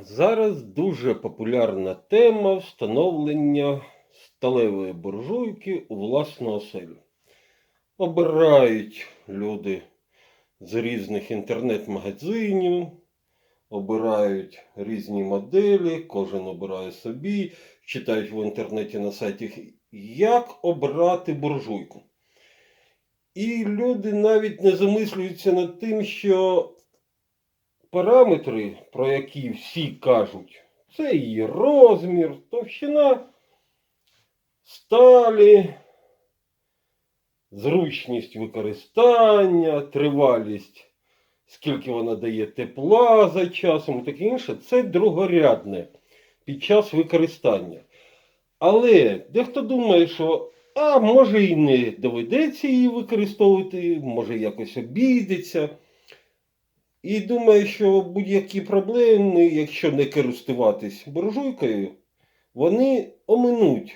Зараз дуже популярна тема встановлення сталевої буржуйки у власну оселю. Обирають люди з різних інтернет-магазинів, обирають різні моделі, кожен обирає собі, читають в інтернеті на сайті, як обрати буржуйку. І люди навіть не замислюються над тим, що параметри, про які всі кажуть, це її розмір, товщина сталі, зручність використання, тривалість, скільки вона дає тепла за часом і таке інше, це другорядне під час використання. Але дехто думає, що а може і не доведеться її використовувати, може якось обійдеться. І думаю, що будь-які проблеми, якщо не користуватись буржуйкою, вони оминуть.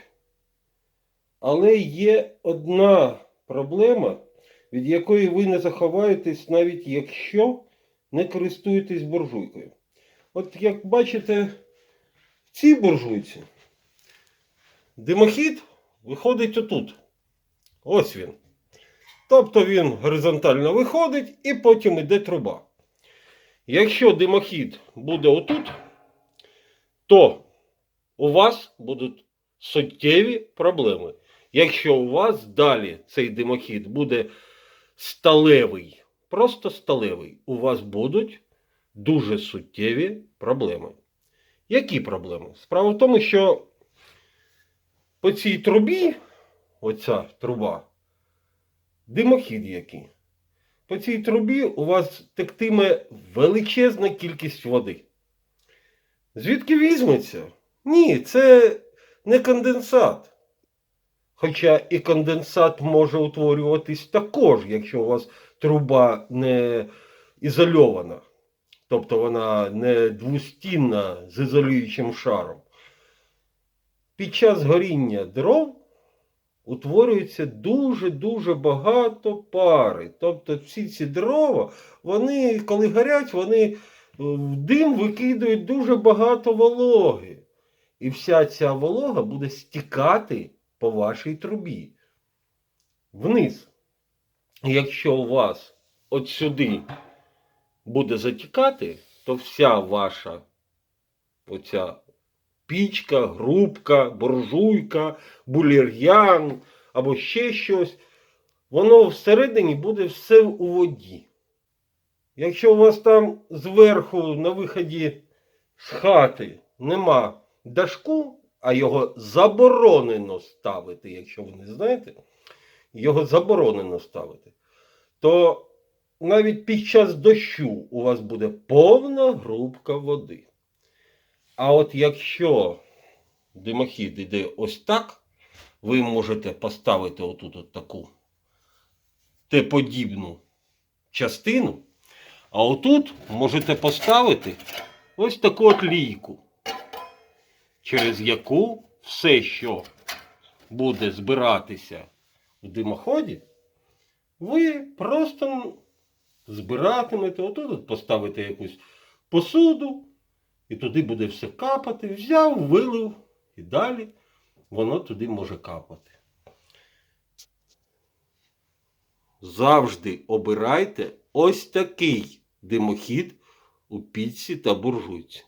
Але є одна проблема, від якої ви не заховаєтесь, навіть якщо не користуєтесь буржуйкою. От як бачите, в цій буржуйці димохід виходить отут. Ось він. Тобто він горизонтально виходить і потім йде труба. Якщо димохід буде отут, то у вас будуть суттєві проблеми. Якщо у вас далі цей димохід буде сталевий, просто сталевий, у вас будуть дуже суттєві проблеми. Які проблеми? Справа в тому, що по цій трубі, оця труба, димохід який. По цій трубі у вас тектиме величезна кількість води. Звідки візьметься? Ні, це не конденсат. Хоча і конденсат може утворюватись також, якщо у вас труба не ізольована. Тобто вона не двустінна з ізолюючим шаром. Під час горіння дров утворюється дуже-дуже багато пари. Тобто всі ці дрова, вони, коли горять, вони е, в дим викидують дуже багато вологи. І вся ця волога буде стікати по вашій трубі. Вниз. Якщо у вас от сюди буде затікати, то вся ваша оця пічка, грубка, буржуйка, булір'ян або ще щось, воно всередині буде все у воді. Якщо у вас там зверху на виході з хати нема дашку, а його заборонено ставити, якщо ви не знаєте, його заборонено ставити, то навіть під час дощу у вас буде повна грубка води. А от якщо димохід іде ось так, ви можете поставити отут от таку Т-подібну частину, а отут можете поставити ось таку от лійку, через яку все, що буде збиратися в димоході, ви просто збиратимете, отут от поставите якусь посуду. І туди буде все капати. Взяв, вилив і далі воно туди може капати. Завжди обирайте ось такий димохід у піці та буржуйці.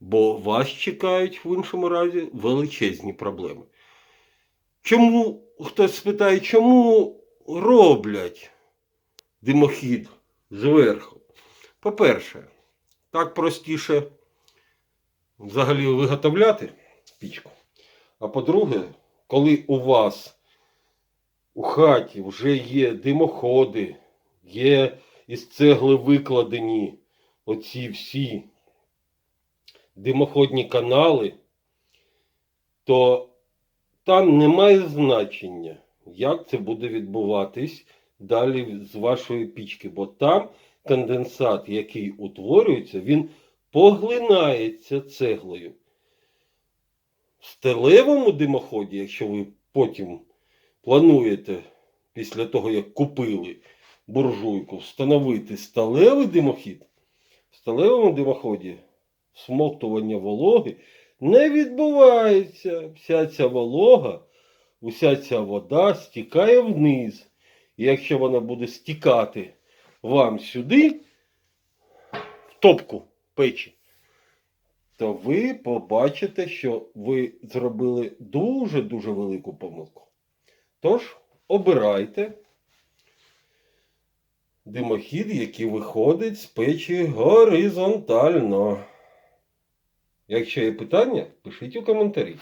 Бо вас чекають в іншому разі величезні проблеми. Чому хтось спитає, чому роблять димохід зверху? По-перше, так простіше взагалі виготовляти пічку. А по-друге, коли у вас у хаті вже є димоходи, є із цегли викладені оці всі димоходні канали, то там немає значення, як це буде відбуватись далі з вашої пічки. Бо там конденсат, який утворюється, він поглинається цеглою. В сталевому димоході, якщо ви потім плануєте, після того, як купили буржуйку, встановити сталевий димохід, в сталевому димоході всмоктування вологи не відбувається. Вся ця волога, уся ця вода стікає вниз. І якщо вона буде стікати вам сюди, в топку печі, то ви побачите, що ви зробили дуже-дуже велику помилку. Тож, обирайте димохід, який виходить з печі горизонтально. Якщо є питання, пишіть у коментарі.